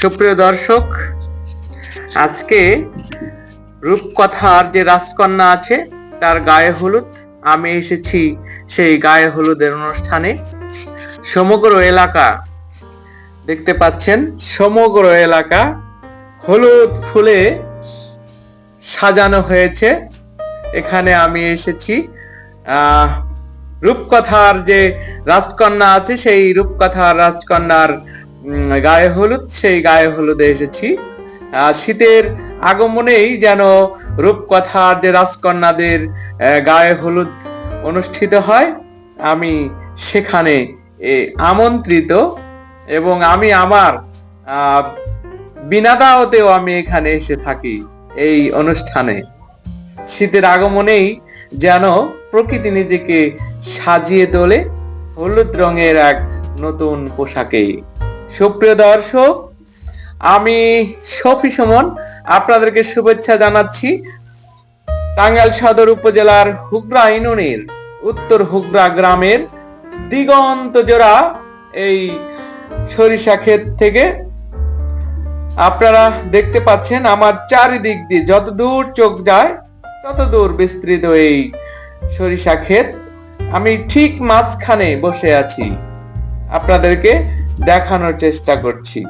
সুপ্রিয় দর্শক, আজকে রূপকথার যে রাজকন্যা আছে, তার গায়ে হলুদ। আমি এসেছি সেই গায়ে হলুদের অনুষ্ঠানে। সমগ্র এলাকা দেখতে পাচ্ছেন, সমগ্র এলাকা হলুদ ফুলে সাজানো হয়েছে। এখানে আমি এসেছি। রূপকথার যে রাজকন্যা আছে, সেই রূপকথার রাজকন্যার গায়ে হলুদ সেই গায়ে হলুদে এসেছি। শীতের আগমনেই যেন রূপকথার যে রাজকন্যাদের গায়ে হলুদ অনুষ্ঠিত হয় আমি সেখানে আমন্ত্রিত এবং আমি আমার আহ, বিনা দাওয়াতেও আমি এখানে এসে থাকি এই অনুষ্ঠানে। শীতের আগমনেই যেন প্রকৃতি নিজেকে সাজিয়ে তোলে হলুদ রঙের এক নতুন পোশাকে সুপ্রিয় দর্শক, আমি শফি সুমন, আপনাদেরকে শুভেচ্ছা জানাচ্ছি টাঙ্গাইল সদর উপজেলার হুগরা ইউনিয়নের উত্তর হুগরা গ্রামের দিগন্ত জোড়া এই সরিষা ক্ষেত থেকে। আপনারা দেখতে পাচ্ছেন আমার চারিদিক দিয়ে যত দূর চোখ যায় তত দূর বিস্তৃত এই সরিষা ক্ষেত। আমি ঠিক মাঝখানে বসে আছি। আপনাদেরকে দেখানোর চেষ্টা করছি।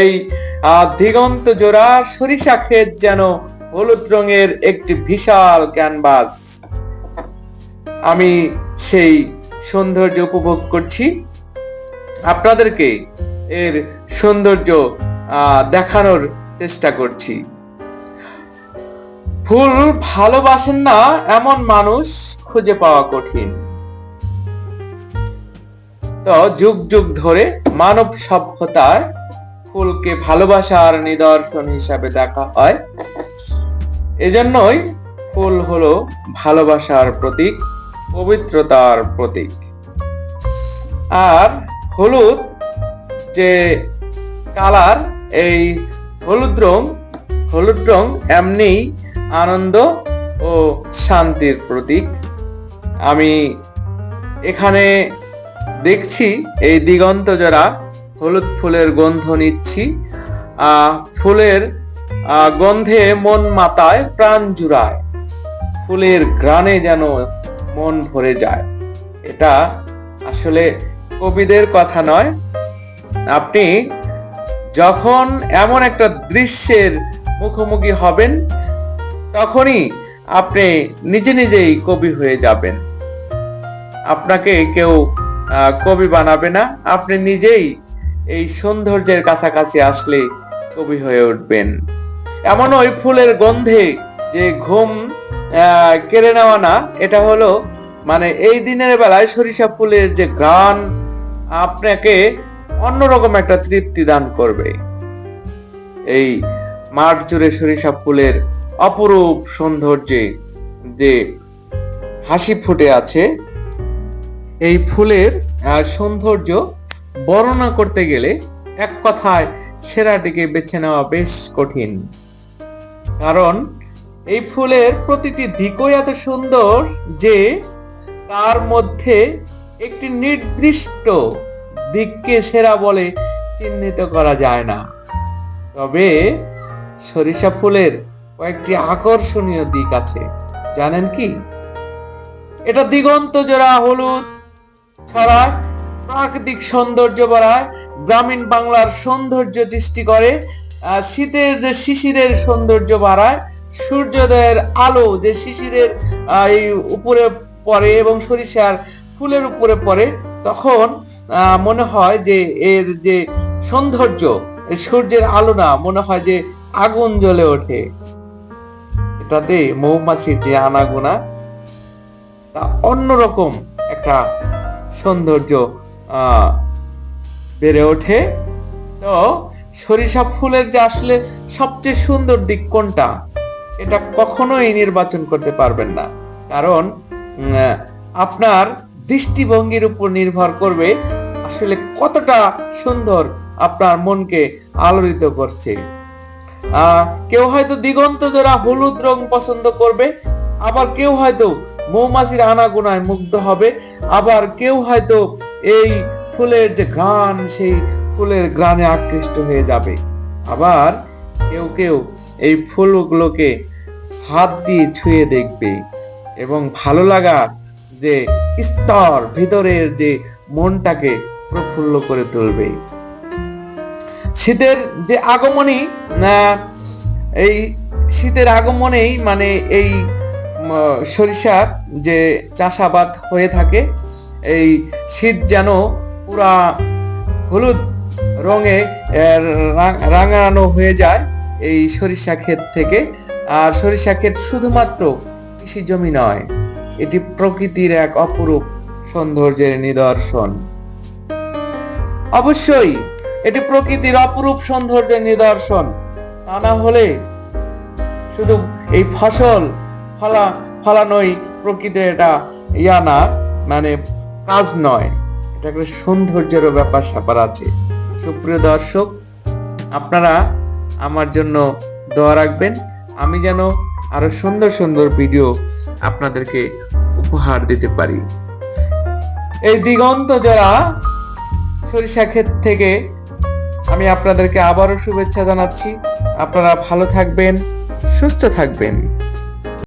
এই দিগন্ত জোড়া সরিষা ক্ষেত যেন হলুদ রঙের একটি বিশাল ক্যানভাস। আমি সেই সৌন্দর্য উপভোগ করছি। আপনাদেরকে এর সৌন্দর্য দেখানোর চেষ্টা করছি। ফুল ভালোবাসেন না এমন মানুষ খুঁজে পাওয়া কঠিন। তো যুগ যুগ ধরে মানব সভ্যতার ফুলকে ভালোবাসার নিদর্শন হিসাবে দেখা হয়। এজন্যই ফুল হলো ভালোবাসার প্রতীক, পবিত্রতার প্রতীক। আর হলুদ যে কালার, এই হলুদ রং হলুদ রং এমনি আনন্দ ও শান্তির প্রতীক। আমি এখানে দেখছি এই দিগন্ত জোড়া হলুদ ফুলের গন্ধ নিচ্ছি ফুলের গন্ধে মন মাতায়, প্রাণ জুড়ায়। ফুলের গ্রানে যেন মন ভরে যায়। এটা আসলে কবিদের কথা নয়। আপনি যখন এমন একটা দৃশ্যের মুখোমুখি হবেন, তখনই আপনি নিজে নিজেই কবি হয়ে যাবেন। আপনাকে কেউ কবি বানাবে না, আপনি নিজেই এই সৌন্দর্যের কাছাকাছি আসলে কবি হয়ে উঠবেন। এমন ওই ফুলের গন্ধে যে ঘুম কেড়ে নেওয়া না, এটা হলো মানে এই দিনের বেলায় সরিষা ফুলের যে গান আপনাকে অন্যরকম একটা তৃপ্তি দান করবে। এই মাঠ জুড়ে সরিষা ফুলের অপরূপ সৌন্দর্যে যে হাসি ফুটে আছে এই ফুলের সৌন্দর্য বর্ণনা করতে গেলে এক কথায় সেরাটিকে বেছে নেওয়া বেশ কঠিন। কারণ এই ফুলের প্রতিটি দিকই এত সুন্দর যে তার মধ্যে একটি নির্দিষ্ট দিককে সেরা বলে চিহ্নিত করা যায় না। তবে সরিষা ফুলের কয়েকটি আকর্ষণীয় দিক আছে। জানেন কি? এটা দিগন্ত জোড়া হলুদ ছড়ায়, প্রাকৃতিক সৌন্দর্য বাড়ায়, গ্রামীণ বাংলার সৌন্দর্য সৃষ্টি করে শীতের যে শিশিরের সৌন্দর্য বাড়ায়, সূর্যোদয়ের আলো যে শিশিরের এই উপরে পড়ে এবং সরিষার ফুলের উপরে পড়ে, তখন মনে হয় যে এর যে সৌন্দর্য সূর্যের আলো না, মনে হয় যে আগুন জ্বলে ওঠে। এটাতে মৌমাছির যে আনাগোনা, তা অন্যরকম একটা সৌন্দর্য বেড়ে ওঠে। তো সরিষা ফুলের যে আসলে সবচেয়ে সুন্দর দিক কোনটা, এটা কখনোই নির্বাচন করতে পারবেন না। কারণ আপনার দৃষ্টিভঙ্গির উপর নির্ভর করবে আসলে কতটা সুন্দর আপনার মনকে আলোড়িত করছে। কেউ হয়তো দিগন্ত জোড়া হলুদ রং পছন্দ করবে, আবার কেউ হয়তো মৌমাছির আনাগোনায় মুগ্ধ হবে। আবার কেউ হয়তো এই ফুলের যে গান সেই ফুলের গানে আকৃষ্ট হয়ে যাবে। আবার কেউ কেউ এই ফুলগুলোকে হাত দিয়ে ছুঁয়ে দেখবে এবং ভালো লাগা যে স্তর ভিতরের যে মনটাকে প্রফুল্ল করে তুলবে। শীতের যে আগমনী, না, এই শীতের আগমনেই মানে এই সরিষার যে চাষাবাদ হয়ে থাকে, এই শীত যেন পুরা হলুদ রঙে, রাঙানো হয়ে যায় এই সরিষা ক্ষেত থেকে। আর সরিষা ক্ষেত শুধুমাত্র কৃষি জমি নয়, এটি প্রকৃতির এক অপরূপ সৌন্দর্যের নিদর্শন। অবশ্যই এটি প্রকৃতির অপরূপ সৌন্দর্যের নিদর্শন। তা না হলে শুধু এই ফসল ফলা, ফলানোই প্রকৃতির এটা ইয়া না মানে কাজ নয়। এটা একটা সৌন্দর্যেরও ব্যাপার স্যাপার আছে। সুপ্রিয় দর্শক, আপনারা আমার জন্য দোয়া রাখবেন। আমি যেন আরও সুন্দর সুন্দর ভিডিও আপনাদেরকে উপহার দিতে পারি। এই দিগন্ত যারা, সরিষা ক্ষেত থেকে, আমি আপনাদেরকে আবারও শুভেচ্ছা জানাচ্ছি। আপনারা ভালো থাকবেন, সুস্থ থাকবেন।